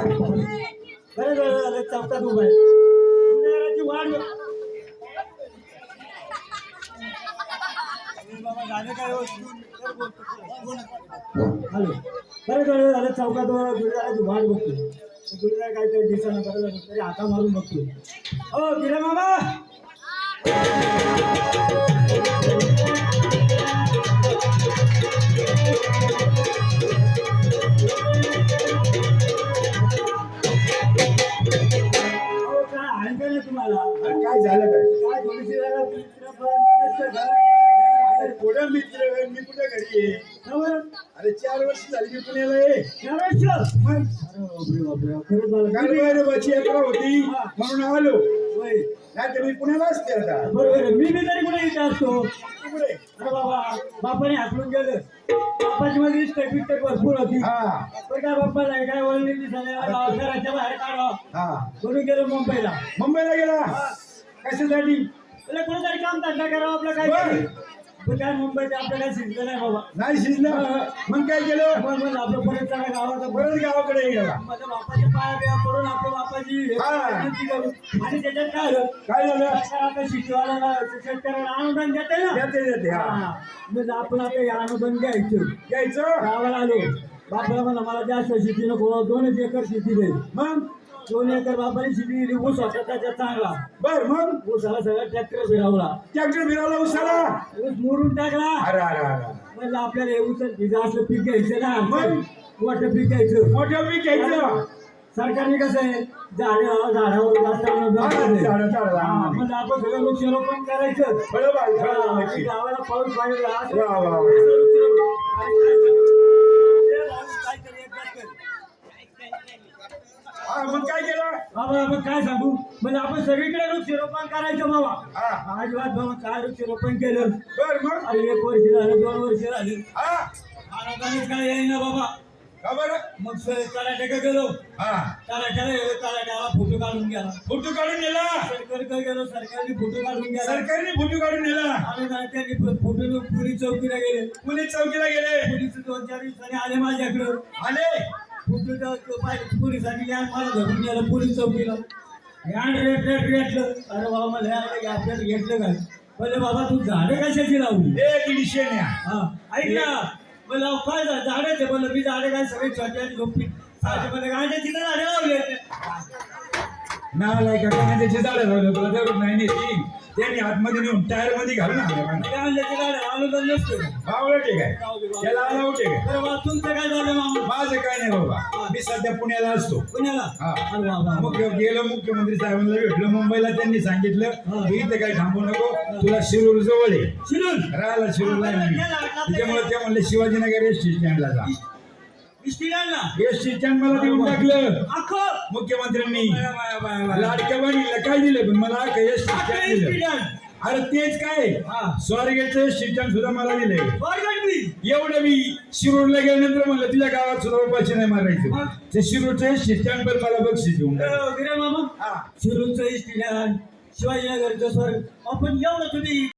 बरं झालं अरे चौकात उभा आहे गुन्हेगाराची वाढ अरे बाबा, झालं काय हॅलो बरं झालं झालं चौकात गुरुदाराची बघतो गुरुदार काय काय दिवसानं बरं झालं तरी हाता मारून बघतो हो गिरे मामा! काय झालं काय? थोडीशी कुठं मित्र? मी कुठे घरी आहे? अरे चार वर्ष झाली मी पुण्याला आहे. खरंच मला बची यात्रा होती. म्हणून आलो. मी पुण्याला असते आता. बरोबर आहे. मी बी तरी कुठे इथे असतो? अरे बाबा बापाने हाकलून गेलं बापाची भरपूर होती. हा. पण काय बाप्पाला काय वळली दिसायला घराच्या बाहेर काढा. हा. म्हणून गेलो मुंबईला. मुंबईला गेला? कशासाठी? कुठेतरी काम धंदा करावं आपलं काय बरं. तरी. पण काय मुंबईचं आपलं काय शिकलं नाही बाबा. नाही शिजलं? मग काय केलं? आपलं परत चला गावाचं परत गावाकडे गेला. माझ्या बापाच्या पाया आणि त्याच्यात काय काय झालं? शेतकऱ्याला अनुदान देते ना? देते देते हा. मग आपण आता हे अनुदान द्यायचं. घ्यायचं गावाला आलो. बापाला म्हणलं मला जास्त शेती नको दोनच एकर शेती दे. मग? दोन एकर बापाने शेती दिली ऊस होता त्याच्यात चांगला. बर मग? ऊसाला सगळा ट्रॅक्टर फिरवला. ट्रॅक्टर फिरवला उसाला ऊस मोडून टाकला. अरे अरे अरे. म्हणलं आपल्याला हे ऊस असलं पीक घ्यायचं ना. मग? मोठं पीक घ्यायचं. मोठ्या पीक घ्यायचं? सरकारने कसं आहे झाडे झाडावर जास्त. झाडं, हा. म्हणजे आपण सगळं वृक्षारोपण करायचं. गावाला पाऊस पाहिजे मग काय केलं? बाबा आपण काय सांगू? म्हणजे आपण सगळीकडे वृक्षारोपण करायचं बाबा. हा. अजिबात बाबा काय वृक्षारोपण केलं? बर मग? अरे एक वर्ष झालं दोन वर्ष झाली. हा. काय येईना बाबा? का बरं? मग तलाट्याकडे गेलो. हा. तलाट्याला तलाट्याला फोटो काढून गेला. फोटो काढून नेला? सरकारकडे गेलो सरकारने फोटो काढून गेला. सरकारने फोटो काढून नेला? आणि त्यांनी फोटो पोलीस चौकीला गेले. पोलीस चौकीला गेले? पोलीस दोन चार दिवसांनी आले माझ्याकडं. आले? फोटो पोलिसांनी मला धरून गेलं पोलीस चौकीला. यान रेट रेट घेतलं. अरे बाबा मला आपल्याला घेतलं काय बोले बाबा तू झाडं कशाची लावली? एक हा. ऐक ना. मला काय झा- झाडं ते बोललं मी झाडं काय सगळे छोटे आणि झोपी मला गांड्याची तर झाडं लावली. नाला एका कांद्याची झाडं लावलं तुला जरूर नाही त्यांनी आतमध्ये नेऊन टायरमध्ये घालून आणलं ठीक आहे. त्याला आला ठीक आहे तुमचं काय झालं मामा माझं काय नाही बाबा. मी सध्या पुण्याला असतो. पुण्याला? हा. अरे. मग गेलो मुख्यमंत्री साहेबांना भेटलो. मुंबईला त्यांनी सांगितलं. तू इथं काही थांबू नको. तुला शिरूर जवळ आहे. शिरूर? राहायला शिरूरला आहे मी. त्याच्यामुळे ते. म्हणले शिवाजीनगर एस टी स्टँडला जा. इस्टिलांना एस टी स्टँड मला देऊन टाकलं. मुख्यमंत्र्यांनी. लाडक्या बहिणीला काय दिलं पण मला एस टी अख्खं स्टँड दिलं. अरे तेच काय? हा. स्वारगेटचं एस टी स्टँड सुद्धा मला दिलंय. बरगंडी. एवढं मी शिरूरला गेल्यानंतर म्हणलं तुझ्या गावात सुद्धा उपाशी नाही मारायचं? ते शिरूरचं एस टी स्टँड पण मला बक्षीस देऊन मामा शिरूरचं इस्टिलान शिवाजीनगरचं स्वर्ग. आपण एवढं तुम्ही